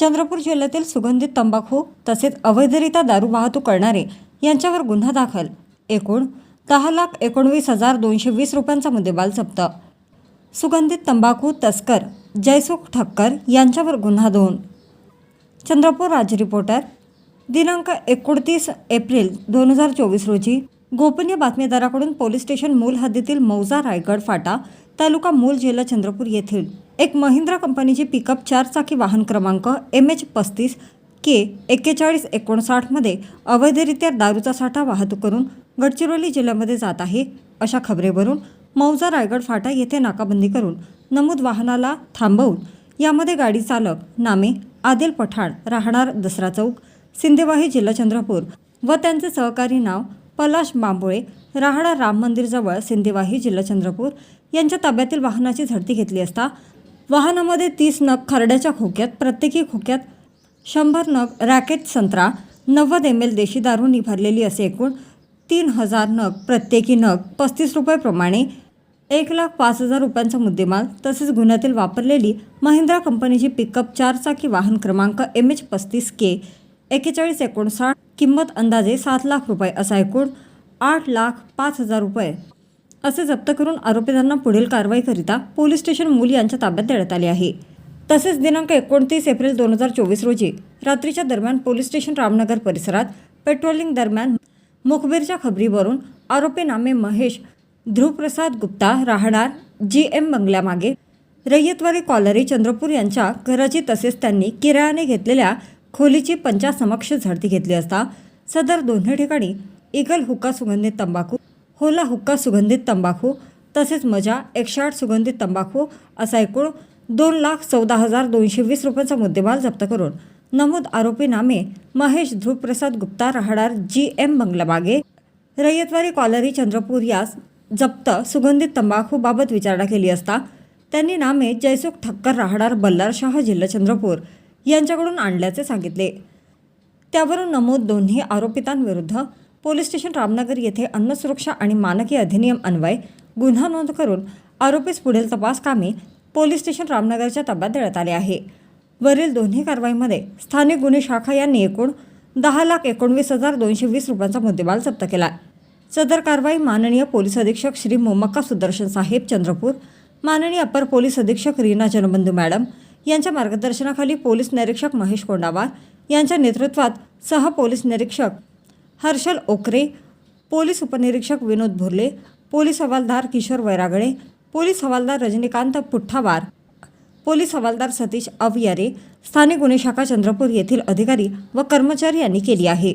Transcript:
चंद्रपूर जिल्ह्यातील सुगंधित तंबाखू तसेच अवैधरित्या दारू वाहतूक करणारे यांच्यावर गुन्हा दाखल. एकूण दहा लाख एकोणवीस हजार दोनशे वीस रुपयांचा मुद्देमाल जप्त. सुगंधित तंबाखू तस्कर जयसुख ठक्कर यांच्यावर गुन्हा दोन. चंद्रपूर राज्य रिपोर्टर दिनांक एकोणतीस एप्रिल दोन हजार चोवीस रोजी गोपनीय बातमीदाराकडून पोलीस स्टेशन मूल हद्दीतील मौजा रायगड फाटा तालुका मूल जिल्हा चंद्रपूर येथील एक महिंद्रा कंपनीची पिकअप चारचाकी वाहन क्रमांक एम एच पस्तीस के एक्केचाळीस एकोणसाठमध्ये अवैधरित्या दारूचा साठा वाहतूक करून गडचिरोली जिल्ह्यामध्ये जात आहे अशा खबरेवरून मौजा रायगड फाटा येथे नाकाबंदी करून नमूद वाहनाला थांबवून यामध्ये गाडी चालक नामे आदिल पठाण राहणार दसरा चौक सिंदेवाही जिल्हा चंद्रपूर व त्यांचे सहकारी नाव पलाश बांबोळे राहणार राम मंदिरजवळ सिंदेवाही जिल्हा चंद्रपूर यांच्या ताब्यातील वाहनाची झडती घेतली असता वाहनामध्ये तीस नग खरड्याच्या खोक्यात प्रत्येकी खोक्यात शंभर नग रॅकेट संत्रा नव्वद एम एल देशी दारूंनी भरलेली असे एकूण तीन हजार नग प्रत्येकी नग पस्तीस रुपयेप्रमाणे एक लाख पाच हजार रुपयांचा मुद्देमाल तसेच गुन्ह्यातील वापरलेली महिंद्रा कंपनीची पिकअप चारचाकी वाहन क्रमांक एम एच पस्तीस के एक्केचाळीस एकोणसाठ किंमत अंदाजे सात लाख रुपये असा एकूण आठ लाख पाच हजार रुपये. असे जप्त करून आरोपींना पुढील कारवाईकरिता पोलीस स्टेशन मूल यांच्या ताब्यात देण्यात आले आहे. तसेच दिनांक एकोणतीस एप्रिल दोन हजार चोवीस रोजी रात्रीच्या दरम्यान पोलीस स्टेशन रामनगर परिसरात पेट्रोलिंग दरम्यान मुखबीरच्या खबरीवरून आरोपी नामे महेश ध्रुवप्रसाद गुप्ता राहणार जी एम बंगल्यामागे रय्यतवारी कॉलरी चंद्रपूर यांच्या घराची तसेच त्यांनी किरायाने घेतलेल्या खोलीची पंचासमक्ष झडती घेतली असता सदर दोन्ही ठिकाणी इगल हुक्का सुगंधित तंबाखू होला हुक्का सुगंधित तंबाखू तसेच मजा एकशे आठ सुगंधित तंबाखू असा एकूण दोन लाख चौदा हजार दोनशे वीस रुपयांचा मुद्देमाल जप्त करून नमूद आरोपी नामे महेश ध्रुवप्रसाद गुप्ता राहणार जी एम बंगलाबागे रयतवारी कॉलरी चंद्रपूर यास जप्त सुगंधित तंबाखूबाबत विचारणा केली असता त्यांनी नामे जयसुख ठक्कर राहणार बल्लारशाह जिल्हा चंद्रपूर यांच्याकडून आणल्याचे सांगितले. त्यावरून नमूद दोन्ही आरोपितांविरुद्ध पोलीस स्टेशन रामनगर येथे अन्न सुरक्षा आणि मानकी अधिनियम अन्वय गुन्हा नोंद करून आरोपीस पुढील तपास कामे पोलीस स्टेशन रामनगरच्या ताब्यात देण्यात आले आहे. वरील दोन्ही कारवाईमध्ये स्थानिक गुन्हे शाखा यांनी एकूण दहा लाख एकोणवीस हजार दोनशे वीस रुपयांचा मुद्देमाल जप्त केला. सदर कारवाई माननीय पोलीस अधीक्षक श्री मोमक्का सुदर्शन साहेब चंद्रपूर माननीय अपर पोलीस अधीक्षक रीना जनबंधू मॅडम यांच्या मार्गदर्शनाखाली पोलीस निरीक्षक महेश कोंडावार यांच्या नेतृत्वात सह पोलीस निरीक्षक हर्षल ओकरे पोलीस उपनिरीक्षक विनोद भुर्ले पोलीस हवालदार किशोर वैरागळे पोलीस हवालदार रजनीकांत पुठ्ठावार पोलीस हवालदार सतीश अवयारे स्थानिक गुन्हे शाखा चंद्रपूर येथील अधिकारी व कर्मचारी यांनी केली आहे.